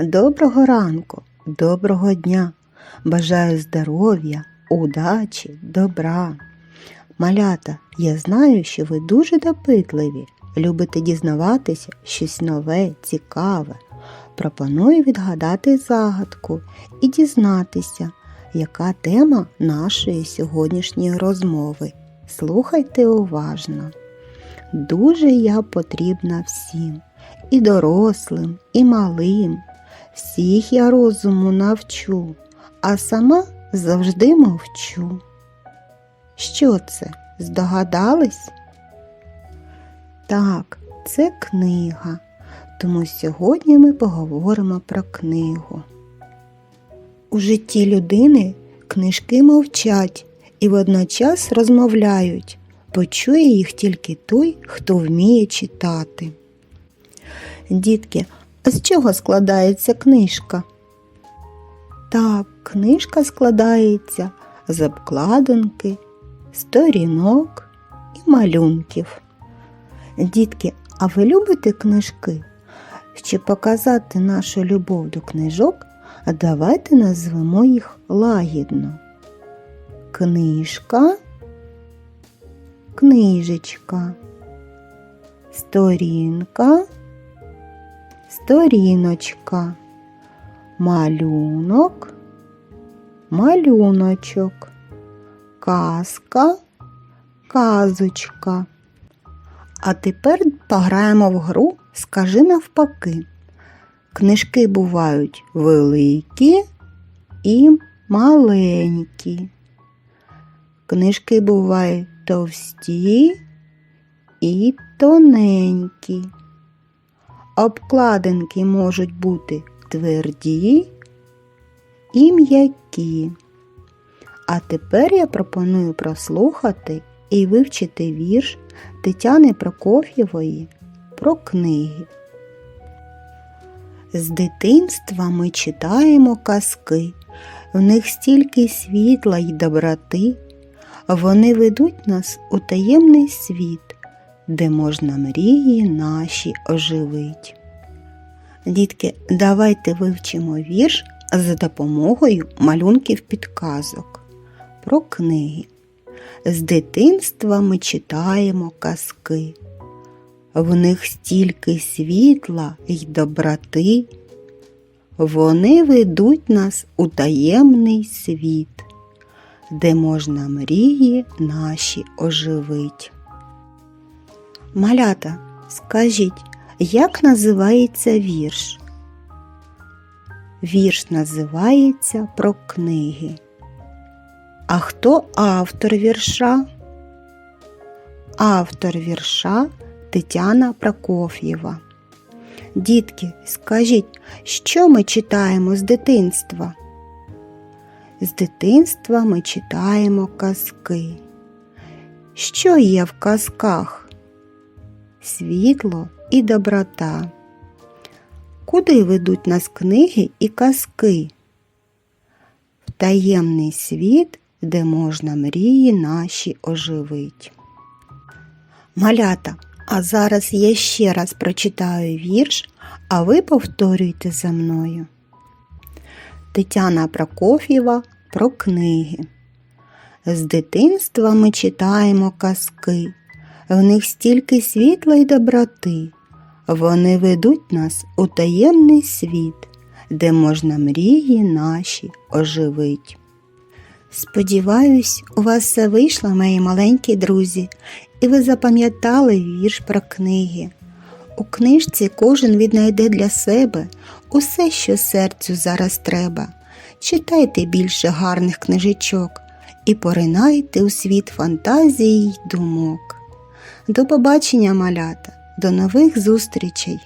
Доброго ранку, доброго дня. Бажаю здоров'я, удачі, добра. Малята, я знаю, що ви дуже допитливі, любите дізнаватися щось нове, цікаве. Пропоную відгадати загадку і дізнатися, яка тема нашої сьогоднішньої розмови. Слухайте уважно. Дуже я потрібна всім, і дорослим, і малим. Всіх я розуму навчу, а сама завжди мовчу. Що це? Здогадались? Так, це книга. Тому сьогодні ми поговоримо про книгу. У житті людини книжки мовчать і водночас розмовляють. Почує їх тільки той, хто вміє читати. Дітки, а з чого складається книжка? Так, книжка складається з обкладинки, сторінок і малюнків. Дітки, а ви любите книжки? Щоб показати нашу любов до книжок, давайте назвемо їх лагідно. Книжка, книжечка, сторінка, сторіночка, малюнок, малюночок, казка, казочка. А тепер пограємо в гру Скажи навпаки. Книжки бувають великі і маленькі. Книжки бувають товсті і тоненькі. Обкладинки можуть бути тверді і м'які. А тепер я пропоную прослухати і вивчити вірш Тетяни Прокоф'євої про книги. З дитинства ми читаємо казки, в них стільки світла й доброти, вони ведуть нас у таємний світ, де можна мрії наші оживить. Дітки, давайте вивчимо вірш за допомогою малюнків підказок про книги. З дитинства ми читаємо казки, в них стільки світла й доброти, вони ведуть нас у таємний світ, де можна мрії наші оживить. Малята, скажіть, як називається вірш? Вірш називається про книги. А хто автор вірша? Автор вірша Тетяна Прокоф'єва. Дітки, скажіть, що ми читаємо з дитинства? З дитинства ми читаємо казки. Що є в казках? Світло і доброта. Куди ведуть нас книги і казки? В таємний світ, де можна мрії наші оживить. Малята, а зараз я ще раз прочитаю вірш, а ви повторюйте за мною. Тетяна Прокоф'єва про книги. З дитинства ми читаємо казки, в них стільки світла й доброти. Вони ведуть нас у таємний світ, де можна мрії наші оживить. Сподіваюсь, у вас все вийшло, мої маленькі друзі, і ви запам'ятали вірш про книги. У книжці кожен віднайде для себе усе, що серцю зараз треба. Читайте більше гарних книжечок і поринайте у світ фантазії й думок. До побачення, малята, до нових зустрічей!